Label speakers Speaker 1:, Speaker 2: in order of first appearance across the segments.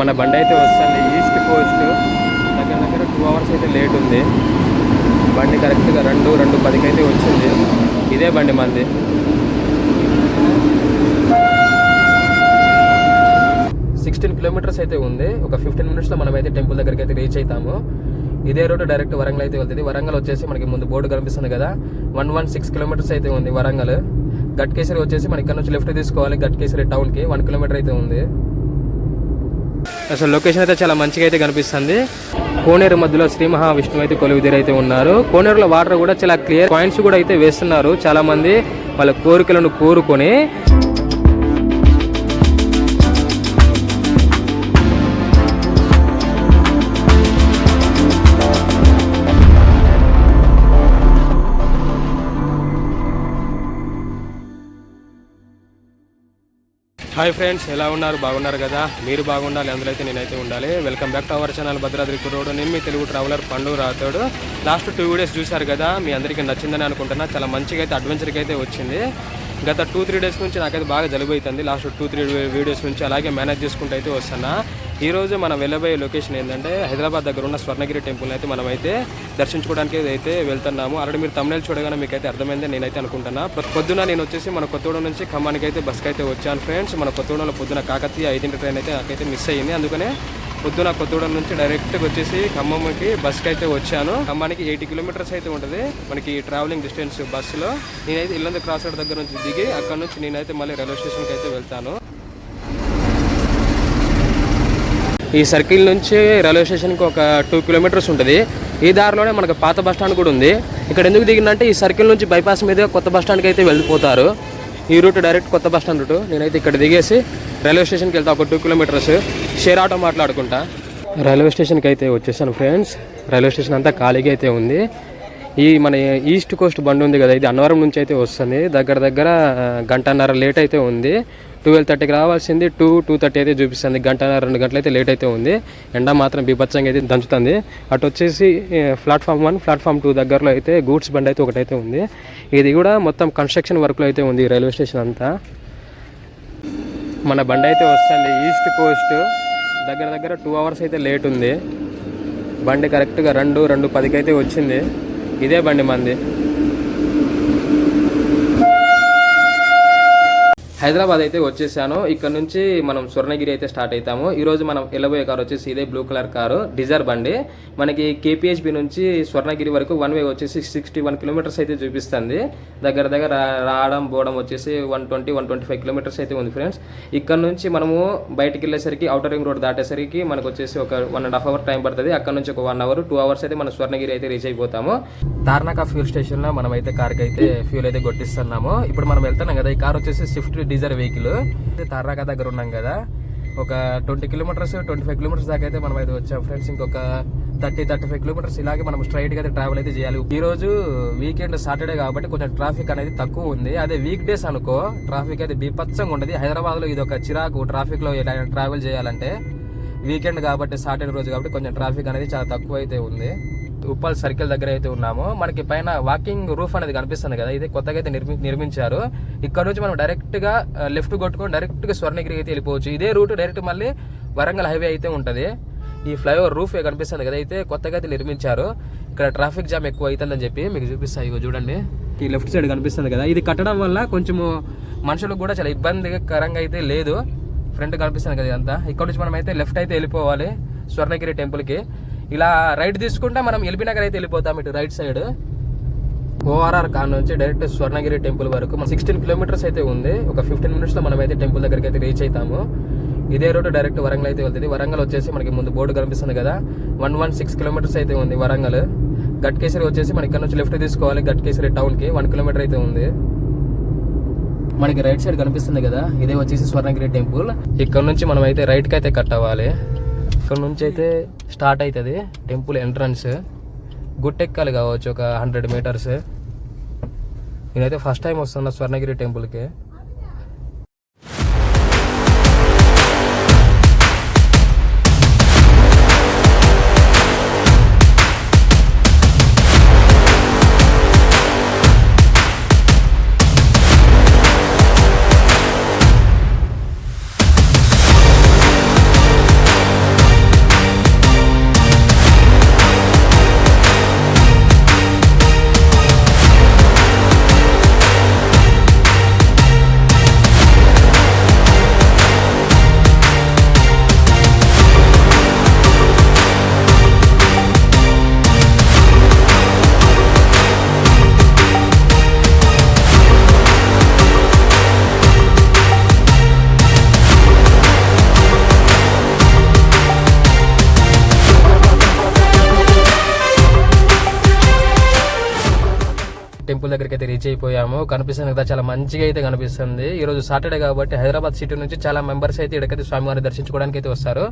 Speaker 1: మన బండి అయితే వస్తుంది. ఈస్ట్ కోస్ట్ దగ్గర దగ్గర టూ అవర్స్ అయితే లేట్ ఉంది. బండి కరెక్ట్గా రెండు రెండు పదికి అయితే వచ్చింది. ఇదే బండి మంది. సిక్స్టీన్ కిలోమీటర్స్ అయితే ఉంది. ఒక ఫిఫ్టీన్ మినిట్స్లో మనం అయితే టెంపుల్ దగ్గరికి అయితే రీచ్ అవుతాము ఇదే రోడ్డు డైరెక్ట్ వరంగల్ అయితే వెళ్తుంది. వరంగల్ వచ్చేసి మనకి ముందు బోర్డు కనిపిస్తుంది కదా. వన్ వన్ సిక్స్ కిలోమీటర్స్ అయితే ఉంది వరంగల్. గట్కేసరి వచ్చేసి మన ఇక్కడ నుంచి లెఫ్ట్ తీసుకోవాలి. గట్కేసరి టౌన్కి వన్ కిలోమీటర్ అయితే ఉంది. అసలు లొకేషన్ అయితే చాలా మంచిగా అయితే కనిపిస్తుంది. కోనేరు మధ్యలో శ్రీ మహావిష్ణువు అయితే కొలువుదీరు అయితే ఉన్నారు. కోనేరులో వాటర్ కూడా చాలా క్లియర్ పాయింట్స్ కూడా అయితే వేస్తున్నారు చాలా మంది వాళ్ళ కోరికలను కోరుకొని. హాయ్ ఫ్రెండ్స్ ఎలా ఉన్నారు? బాగున్నారు కదా? మీరు బాగుండాలి అందులో అయితే నేనైతే ఉండాలి. Welcome back to our channel Bhadradri కుర్రోడు నేను మీ తెలుగు ట్రావెలర్ పండు రాతాడు లాస్ట్ టూ వీడియోస్ చూశారు కదా మీ అందరికీ నచ్చిందని అనుకుంటున్నా. చాలా మంచిగా అయితే అడ్వెంచర్కి అయితే వచ్చింది. గత టూ త్రీ డేస్ నుంచి నాకైతే బాగా జలుబు అవుతుంది. లాస్ట్ టూ త్రీ వీడియోస్ నుంచి అలాగే మేనేజ్ చేసుకుంటూ అయితే వస్తున్నా. ఈరోజు మనం వెళ్ళబోయే లొకేషన్ ఏంటంటే హైదరాబాద్ దగ్గర ఉన్న స్వర్ణగిరి టెంపుల్ అయితే మనం అయితే దర్శించుకోవడానికి అయితే వెళ్తున్నాము. ఆల్రెడీ మీరు తమిళ చూడగానే మీకు అయితే అర్థమైంది నేనైతే అనుకుంటున్నా. పొద్దున నేను వచ్చేసి మన కొత్తగూడెం నుంచి ఖమ్మానికి అయితే బస్కి అయితే వచ్చాను ఫ్రెండ్స్ మన కొత్తగూడెంలో పొద్దున కాకతీయ ఐదింటి ట్రైన్ అయితే నాకైతే మిస్ అయ్యింది. అందుకనే పొద్దున కొత్తగూడెం నుంచి డైరెక్ట్గా వచ్చేసి ఖమ్మంకి బస్కి అయితే వచ్చాను. ఖమ్మానికి ఎయిటీ కిలోమీటర్స్ అయితే ఉంటుంది మనకి ట్రావెలింగ్ డిస్టెన్స్ బస్సులో నేనైతే ఇల్లందు క్రాస్ రోడ్ దగ్గర నుంచి దిగి అక్కడ నుంచి నేనైతే మళ్ళీ రైల్వే స్టేషన్కి అయితే వెళ్తాను. ఈ సర్కిల్ నుంచి రైల్వే స్టేషన్కి ఒక టూ కిలోమీటర్స్ ఉంటుంది. ఈ దారిలోనే మనకు పాత బస్ స్టాండ్ కూడా ఉంది. ఇక్కడ ఎందుకు దిగిందంటే ఈ సర్కిల్ నుంచి బైపాస్ మీద కొత్త బస్ స్టాండ్కి అయితే వెళ్ళిపోతారు. ఈ రూట్ డైరెక్ట్ కొత్త బస్ స్టాండ్ రూట్. నేనైతే ఇక్కడ దిగేసి రైల్వే స్టేషన్కి వెళ్తా ఒక టూ కిలోమీటర్స్. షేర్ ఆటో మాట్లాడుకుంటా. రైల్వే స్టేషన్కి అయితే వచ్చేసాను ఫ్రెండ్స్. రైల్వే స్టేషన్ అంతా ఖాళీగా అయితే ఉంది. ఈ మన ఈస్ట్ కోస్ట్ బండి ఉంది కదా ఇది అన్నవరం నుంచి అయితే వస్తుంది. దగ్గర దగ్గర గంటన్నర లేట్ అయితే ఉంది. ట్వెల్వ్ థర్టీకి రావాల్సింది టూ టూ థర్టీ అయితే చూపిస్తుంది. గంటన్నర రెండు గంటలు అయితే లేట్ అయితే ఉంది. ఎండ మాత్రం బీభత్సంగా అయితే దంచుతుంది. అటు వచ్చేసి ప్లాట్ఫామ్ వన్ ప్లాట్ఫామ్ టూ దగ్గరలో అయితే గూడ్స్ బండి అయితే ఒకటైతే ఉంది. ఇది కూడా మొత్తం కన్స్ట్రక్షన్ వర్క్లో అయితే ఉంది రైల్వే స్టేషన్ అంతా. మన బండి అయితే వస్తుంది ఈస్ట్ కోస్ట్. దగ్గర దగ్గర టూ అవర్స్ అయితే లేట్ ఉంది. బండి కరెక్ట్గా రెండు రెండు పదికి అయితే వచ్చింది. ఇదే బండి మంది. హైదరాబాద్ అయితే వచ్చేసాను. ఇక్కడ నుంచి మనం స్వర్ణగిరి అయితే స్టార్ట్ అవుతాము ఈరోజు మనం వెళ్ళబోయే కారు వచ్చేసి ఇదే బ్లూ కలర్ కారు డిజైర్ బండి. మనకి కేపీహెచ్బి నుంచి స్వర్ణగిరి వరకు వన్ వే వచ్చేసి సిక్స్టీ వన్ కిలోమీటర్స్ అయితే చూపిస్తుంది. దగ్గర దగ్గర రావడం పోవడం వచ్చేసి one twenty one twenty five kilometers అయితే ఉంది ఫ్రెండ్స్. ఇక్కడ నుంచి మనము బయటికి వెళ్ళేసరికి అవుటర్ రింగ్ రోడ్ దాటేసరికి మనకు వచ్చేసి ఒక one and half hour time పడుతుంది. అక్కడ నుంచి ఒక వన్ అవర్ టూ అవర్స్ అయితే మనం స్వర్ణగిరి అయితే రీచ్ అయిపోతాము. తార్నాక ఫ్యూల్ స్టేషన్లో మనం అయితే కార్కి అయితే ఫ్యూల్ అయితే కొట్టిస్తున్నాము. ఇప్పుడు మనం వెళ్తున్నాం కదా ఈ కార్ వచ్చేసి స్విఫ్ట్ డీజర్ వెహికల్. తర్రాక దగ్గర ఉన్నాం కదా. ఒక twenty kilometers twenty five kilometers దాకా అయితే మనం అయితే వచ్చాం ఫ్రెండ్స్. ఇంకొక థర్టీ థర్టీ ఫైవ్ కిలోమీటర్స్ ఇలాగే మనం స్ట్రైట్గా అయితే ట్రావెల్ అయితే చేయాలి. ఈ రోజు వీకెండ్ సాటర్డే కాబట్టి కొంచెం ట్రాఫిక్ అనేది తక్కువ ఉంది. అదే వీక్ డేస్ అనుకో ట్రాఫిక్ అయితే బీపచ్చంగా ఉండదు. హైదరాబాద్లో ఇది ఒక చిరాకు ట్రాఫిక్లో ఇలా ట్రావెల్ చేయాలంటే. వీకెండ్ కాబట్టి సాటర్డే రోజు కాబట్టి కొంచెం ట్రాఫిక్ అనేది చాలా తక్కువ అయితే ఉంది. ఉప్పాల్ సర్కిల్ దగ్గర అయితే ఉన్నాము మనకి పైన వాకింగ్ రూఫ్ అనేది కనిపిస్తుంది కదా ఇది కొత్తగా అయితే నిర్మి నిర్మించారు. ఇక్కడ నుంచి మనం డైరెక్ట్గా లెఫ్ట్ కొట్టుకొని డైరెక్ట్గా స్వర్ణగిరి అయితే వెళ్ళిపోవచ్చు. ఇదే రూట్ డైరెక్ట్ మళ్ళీ వరంగల్ హైవే అయితే ఉంటుంది. ఈ ఫ్లైఓవర్ రూఫ్ కనిపిస్తుంది కదా అయితే కొత్తగా అయితే నిర్మించారు. ఇక్కడ ట్రాఫిక్ జామ్ ఎక్కువ అవుతుందని చెప్పి మీకు చూపిస్తాయి ఇగో చూడండి. ఈ లెఫ్ట్ సైడ్ కనిపిస్తుంది కదా ఇది కట్టడం వల్ల కొంచెము మనుషులకు కూడా చాలా ఇబ్బందికరంగా అయితే లేదు. ఫ్రంట్ కనిపిస్తుంది కదా ఇదంతా. ఇక్కడ నుంచి మనం అయితే లెఫ్ట్ అయితే వెళ్ళిపోవాలి స్వర్ణగిరి టెంపుల్కి. ఇలా రైట్ తీసుకుంటే మనం ఎల్బీ నగర్ అయితే వెళ్ళిపోతాం ఇటు రైట్ సైడ్. ఓఆర్ఆర్ కాన్ నుంచి డైరెక్ట్ స్వర్ణగిరి టెంపుల్ వరకు. మన సిక్స్టీన్ కిలోమీటర్స్ అయితే ఉంది. ఒక ఫిఫ్టీన్ మినిట్స్లో మనం అయితే టెంపుల్ దగ్గరికి అయితే రీచ్ అవుతాము ఇదే రోడ్డు డైరెక్ట్ వరంగల్ అయితే వెళ్తుంది. వరంగల్ వచ్చేసి మనకి ముందు బోర్డు కనిపిస్తుంది కదా. వన్ వన్ సిక్స్ కిలోమీటర్స్ అయితే ఉంది వరంగల్. గట్కేసరి వచ్చేసి మన ఇక్కడ నుంచి లెఫ్ట్ తీసుకోవాలి. గట్కేసరి టౌన్కి వన్ కిలోమీటర్ అయితే ఉంది. మనకి రైట్ సైడ్ కనిపిస్తుంది కదా. ఇదే వచ్చేసి స్వర్ణగిరి టెంపుల్. ఇక్కడ నుంచి మనం అయితే రైట్కి అయితే కట్ అవ్వాలి. ఇక్కడ నుంచి అయితే స్టార్ట్ అవుతుంది. టెంపుల్ ఎంట్రన్స్ గుట్టెక్కాలి కావచ్చు ఒక హండ్రెడ్ మీటర్స్ నేనైతే ఫస్ట్ టైం వస్తున్నా స్వర్ణగిరి టెంపుల్కి టెంపుల్ దగ్గరికి అయితే రీచ్ అయిపోయాము. కనిపిస్తుంది కదా చాలా మంచిగా అయితే కనిపిస్తుంది. ఈ రోజు సాటర్డే కాబట్టి హైదరాబాద్ సిటీ నుంచి చాలా మెంబర్స్ అయితే ఇక్కడికైతే స్వామివారిని దర్శించుకోవడానికి అయితే వస్తారు.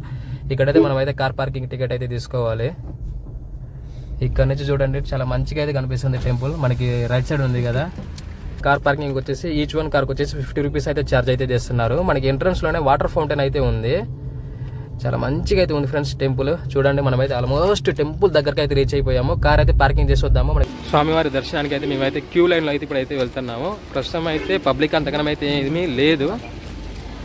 Speaker 1: ఇక్కడైతే మనం అయితే కార్ పార్కింగ్ టికెట్ అయితే తీసుకోవాలి. ఇక్కడ నుంచి చూడండి చాలా మంచిగా అయితే కనిపిస్తుంది టెంపుల్. మనకి రైట్ సైడ్ ఉంది కదా. కార్ పార్కింగ్ వచ్చేసి ఈచ్ వన్ కార్కి వచ్చేసి ఫిఫ్టీ రూపీస్ అయితే ఛార్జ్ అయితే చేస్తున్నారు. మనకి ఎంట్రన్స్లోనే వాటర్ ఫౌంటైన్ అయితే ఉంది. చాలా మంచిగా అయితే ఉంది ఫ్రెండ్స్ టెంపుల్. చూడండి మనమైతే ఆల్మోస్ట్ టెంపుల్ దగ్గరకి అయితే రీచ్ అయిపోయాము. కార్ అయితే పార్కింగ్ చేసి వద్దాము. మనకి స్వామివారి దర్శనానికి అయితే మేమైతే క్యూ లైన్లో అయితే ఇప్పుడు అయితే వెళ్తున్నాము. ప్రస్తుతం అయితే పబ్లిక్ అంతకనం అయితే ఏమీ లేదు.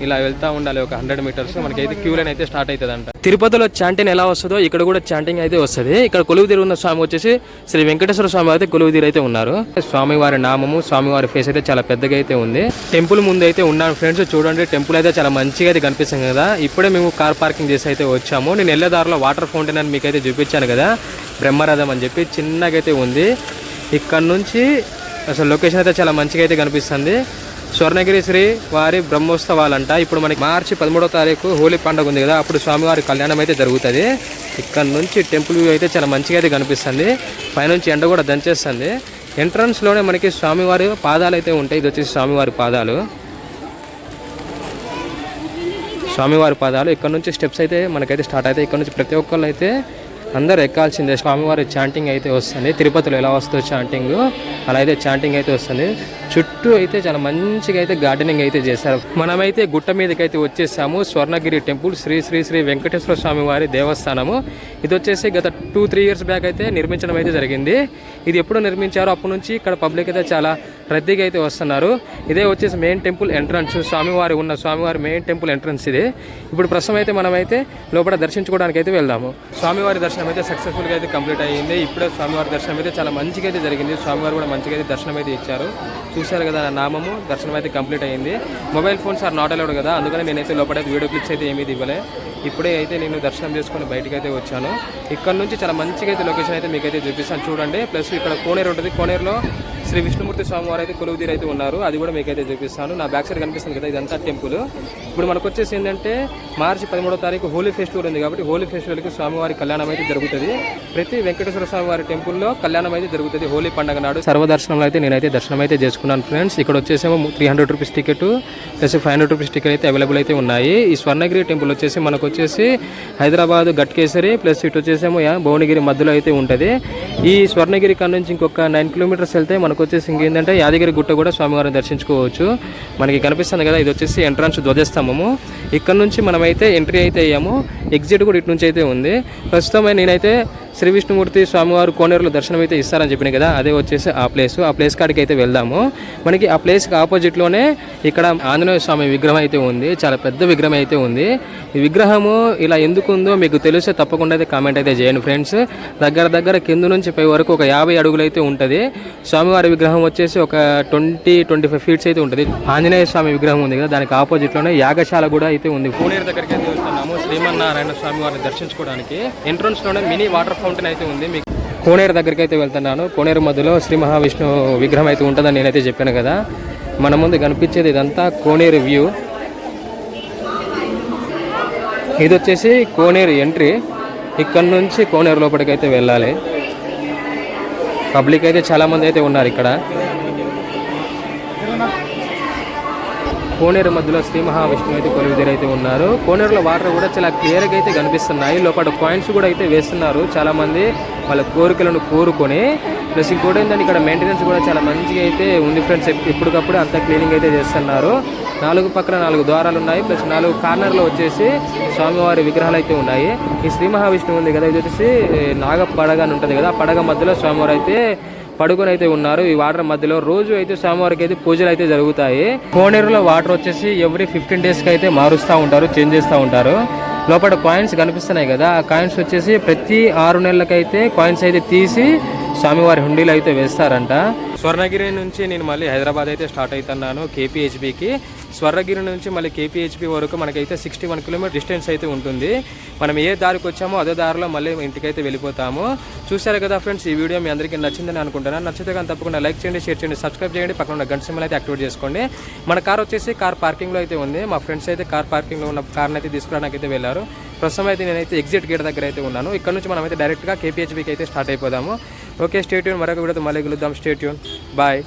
Speaker 1: ఇలా వెళ్తా ఉండాలి ఒక హండ్రెడ్ మీటర్స్. మనకైతే క్యూ లైన్ అయితే స్టార్ట్ అవుతుంది అంట తిరుపతిలో చాంటింగ్ ఎలా వస్తుందో ఇక్కడ కూడా చాంటింగ్ అయితే వస్తుంది. ఇక్కడ కొలువు తీరు ఉన్న స్వామి వచ్చేసి శ్రీ వెంకటేశ్వర స్వామి అయితే కొలువు తీరు అయితే ఉన్నారు. స్వామివారి నామము స్వామివారి ఫేస్ అయితే చాలా పెద్దగా అయితే ఉంది. టెంపుల్ ముందు అయితే ఉన్నాను ఫ్రెండ్స్. చూడండి టెంపుల్ అయితే చాలా మంచిగా అయితే కనిపిస్తుంది కదా. ఇప్పుడే మేము కార్ పార్కింగ్ చేసి అయితే వచ్చాము. నేను వెళ్ళే దారిలో వాటర్ ఫౌంటైన్ అని మీకు అయితే చూపించాను కదా. బ్రహ్మరథం అని చెప్పి చిన్నగా అయితే ఉంది. ఇక్కడ నుంచి అసలు లొకేషన్ అయితే చాలా మంచిగా అయితే కనిపిస్తుంది. స్వర్ణగిరి శ్రీ వారి బ్రహ్మోత్సవాలంట. ఇప్పుడు మనకి మార్చి పదమూడో తారీఖు హోలీ పండుగ ఉంది కదా అప్పుడు స్వామివారి కళ్యాణం అయితే జరుగుతుంది. ఇక్కడ నుంచి టెంపుల్ వ్యూ అయితే చాలా మంచిగా అయితే కనిపిస్తుంది. పైనుంచి ఎండ కూడా దంచేస్తుంది. ఎంట్రన్స్లోనే మనకి స్వామివారి పాదాలు అయితే ఉంటాయి. ఇది వచ్చేసి స్వామివారి పాదాలు. స్వామివారి పాదాలు. ఇక్కడ నుంచి స్టెప్స్ అయితే మనకైతే స్టార్ట్ అయితే ఇక్కడ నుంచి ప్రతి ఒక్కళ్ళు అయితే అందరు ఎక్కాల్సిందే. స్వామివారి చాంటింగ్ అయితే వస్తుంది. తిరుపతిలో ఎలా వస్తుందో చాంటింగ్ అలా అయితే చాంటింగ్ అయితే వస్తుంది. చుట్టూ అయితే చాలా మంచిగా అయితే గార్డెనింగ్ అయితే చేశారు. మనమైతే గుట్ట మీదకి అయితే వచ్చేసాము. స్వర్ణగిరి టెంపుల్ శ్రీ శ్రీ శ్రీ వెంకటేశ్వర స్వామి వారి దేవస్థానము. ఇది వచ్చేసి గత టూ త్రీ ఇయర్స్ బ్యాక్ అయితే నిర్మించడం అయితే జరిగింది. ఇది ఎప్పుడు నిర్మించారో అప్పటి నుంచి ఇక్కడ పబ్లిక్ అయితే చాలా రద్దీగా అయితే వస్తున్నారు. ఇదే వచ్చేసి మెయిన్ టెంపుల్ ఎంట్రన్స్ స్వామివారి ఉన్న స్వామివారి మెయిన్ టెంపుల్ ఎంట్రన్స్ ఇది. ఇప్పుడు ప్రస్తుతం అయితే మనమైతే లోపల దర్శించుకోవడానికి అయితే వెళ్దాము. స్వామివారి దర్శనం అయితే సక్సెస్ఫుల్గా అయితే కంప్లీట్ అయ్యింది. ఇప్పుడే స్వామివారి దర్శనం అయితే చాలా మంచిగా అయితే జరిగింది. స్వామివారు కూడా మంచిగా అయితే దర్శనం అయితే ఇచ్చారు. చూశారు కదా నా నామము దర్శనం అయితే కంప్లీట్ అయ్యింది. Mobile phones are not allowed కదా అందుకని నేనైతే లోపల వీడియో క్లిప్స్ అయితే ఏమీ ఇవ్వలే ఇప్పుడే అయితే నేను దర్శనం చేసుకొని బయటికి అయితే వచ్చాను. ఇక్కడ నుంచి చాలా మంచిగా అయితే లొకేషన్ అయితే మీకు అయితే చూపిస్తాను. చూడండి ప్లస్ ఇక్కడ కోనేరు ఉంటుంది. కోనేరులో శ్రీ విష్ణుమూర్తి స్వామివారు అయితే కొలువుదీరు అయితే ఉన్నారు. అది కూడా మీకు అయితే చూపిస్తాను. నా బ్యాక్ సైడ్ కనిపిస్తుంది కదా ఇదంతా టెంపుల్ ఇప్పుడు మనకు వచ్చేసి ఏంటంటే మార్చి పదమూడో తారీఖు హోలీ ఫెస్టివల్ ఉంది కాబట్టి హోలీ ఫెస్టివల్కి స్వామివారి కళ్యాణం అయితే జరుగుతుంది. ప్రతి వెంకటేశ్వర స్వామివారి టెంపుల్లో కళ్యాణం అయితే జరుగుతుంది. హోలీ పండుగ నాడు సర్వదర్శనంలో అయితే నేనైతే దర్శనం అయితే చేసుకున్నాను ఫ్రెండ్స్ ఇక్కడ వచ్చేసేమో three hundred rupees ticket plus five hundred rupees ticket అయితే అవైలబుల్ అయితే ఉన్నాయి. ఈ స్వర్ణగిరి టెంపుల్ వచ్చేసి మనకు వచ్చేసి హైదరాబాద్ గట్కేసరి ప్లస్ ఇటు వచ్చేసేమో భువనగిరి మధ్యలో అయితే ఉంటుంది. ఈ స్వర్ణగిరి కాడ నుంచి ఇంకొక నైన్ కిలోమీటర్స్ వెళ్తే మనకు వచ్చేసి ఇంకేంటంటే యాదగిరి గుట్ట కూడా స్వామివారిని దర్శించుకోవచ్చు. మనకి కనిపిస్తుంది కదా ఇది వచ్చేసి ఎంట్రన్స్ ధ్వజస్తంభము. ఇక్కడ నుంచి మనమైతే ఎంట్రీ అయితే అయ్యాము. ఎగ్జిట్ కూడా ఇటు నుంచి అయితే ఉంది. ప్రస్తుతం నేనైతే శ్రీ విష్ణుమూర్తి స్వామివారు కోనేరులో దర్శనం అయితే ఇస్తారని చెప్పిన కదా అదే వచ్చేసి ఆ ప్లేస్ ఆ ప్లేస్ కాడికి అయితే వెళ్దాము. మనకి ఆ ప్లేస్కి ఆపోజిట్లోనే ఇక్కడ ఆంజనేయ స్వామి విగ్రహం అయితే ఉంది. చాలా పెద్ద విగ్రహం అయితే ఉంది. ఈ విగ్రహము ఇలా ఎందుకు ఉందో మీకు తెలిస్తే తప్పకుండా అయితే కామెంట్ అయితే చేయండి ఫ్రెండ్స్ దగ్గర దగ్గర కింద నుంచి పై వరకు ఒక యాభై అడుగులు అయితే ఉంటుంది. స్వామివారి విగ్రహం వచ్చేసి ఒక ట్వంటీ ట్వంటీ ఫైవ్ ఫీట్స్ అయితే ఉంటుంది. ఆంజనేయ స్వామి విగ్రహం ఉంది కదా దానికి ఆపోజిట్లోనే యాగశాల కూడా అయితే ఉంది. కోనేరు దగ్గరికి అయితే వెళ్తున్నాము శ్రీమన్నారాయణ స్వామి వారిని దర్శించుకోవడానికి. ఎంట్రన్స్లోనే మినీ వాటర్ ఫౌంటైన్ అయితే ఉంది. మీకు కోనేరు దగ్గరికి అయితే వెళ్తున్నాను. కోనేరు మధ్యలో శ్రీ మహావిష్ణు విగ్రహం అయితే ఉంటుందని నేనైతే చెప్పాను కదా. మన ముందు కనిపించేది ఇదంతా కోనేరు వ్యూ ఇది వచ్చేసి కోనేరు ఎంట్రీ ఇక్కడ నుంచి కోనేరు లోపలికి అయితే వెళ్ళాలి. పబ్లిక్ అయితే చాలా మంది అయితే ఉన్నారు ఇక్కడ. కోనేరు మధ్యలో శ్రీ మహావిష్ణువు అయితే కొలువుదీరు అయితే ఉన్నారు. కోనేరులో వాటర్ కూడా చాలా క్లియర్గా అయితే కనిపిస్తున్నాయి. లోపల కాయిన్స్ కూడా అయితే వేస్తున్నారు చాలా మంది. వాళ్ళ కోరికలను కోరుకొని. ప్లస్ ఇంకోటి ఏంటంటే ఇక్కడ మెయింటెనెన్స్ కూడా చాలా మంచిగా అయితే ఉంది ఫ్రెండ్స్ ఎప్పటికప్పుడు అంతా క్లీనింగ్ అయితే చేస్తున్నారు. నాలుగు పక్కన నాలుగు ద్వారాలు ఉన్నాయి ప్లస్ నాలుగు కార్నర్లో వచ్చేసి స్వామివారి విగ్రహాలు అయితే ఉన్నాయి. ఈ శ్రీ మహావిష్ణువు ఉంది కదా ఇది వచ్చేసి నాగ పడగ అని ఉంటుంది కదా ఆ పడగ మధ్యలో స్వామివారు అయితే పడుకొని అయితే ఉన్నారు. ఈ వాటర్ మధ్యలో రోజు అయితే స్వామివారికి అయితే పూజలు అయితే జరుగుతాయి. కోనేరులో వాటర్ వచ్చేసి ఎవ్రీ ఫిఫ్టీన్ డేస్కి అయితే మారుస్తూ ఉంటారు చేంజ్ చేస్తూ ఉంటారు. లోపల కాయిన్స్ కనిపిస్తున్నాయి కదా ఆ కాయిన్స్ వచ్చేసి ప్రతి ఆరు నెలలకైతే కాయిన్స్ అయితే తీసి స్వామివారి హుండీలు అయితే వేస్తారంట. స్వర్ణగిరి నుంచి నేను మళ్ళీ హైదరాబాద్ అయితే స్టార్ట్ అవుతున్నాను కేపీహెచ్బికి. స్వర్ణగిరి నుంచి మళ్ళీ కేపీహెచ్బి వరకు మనకైతే సిక్స్టీ వన్ కిలోమీటర్ డిస్టెన్స్ అయితే ఉంటుంది. మనం ఏ దారికి వచ్చామో అదే దారిలో మళ్ళీ ఇంటికైతే వెళ్ళిపోతాము. చూసారు కదా ఫ్రెండ్స్ ఈ వీడియో మీ అందరికీ నచ్చిందని అనుకుంటున్నాను. నచ్చితే కానీ తప్పకుండా లైక్ చేయండి షేర్ చేయండి సబ్స్క్రైబ్ చేయండి. పక్కన ఉన్న గంట సింబల్ అయితే యాక్టివేట్ చేసుకోండి. మన కార్ వచ్చేసి కార్ పార్కింగ్లో అయితే ఉంది. మా ఫ్రెండ్స్ అయితే కార్ పార్కింగ్లో ఉన్న కార్ని అయితే తీసుకురావడానికి అయితే వెళ్ళారు. ప్రస్తుతం అయితే నేనైతే ఎగ్జిట్ గేట్ దగ్గర అయితే ఉన్నాను. ఇక్కడ నుంచి మనం అయితే డైరెక్ట్గా కేపీహెచ్బికి అయితే స్టార్ట్ అయిపోదాము. ఓకే స్టేట్యూన్ మరొక వీడియోతో మళ్ళీ కలుద్దాం. Stay tune bye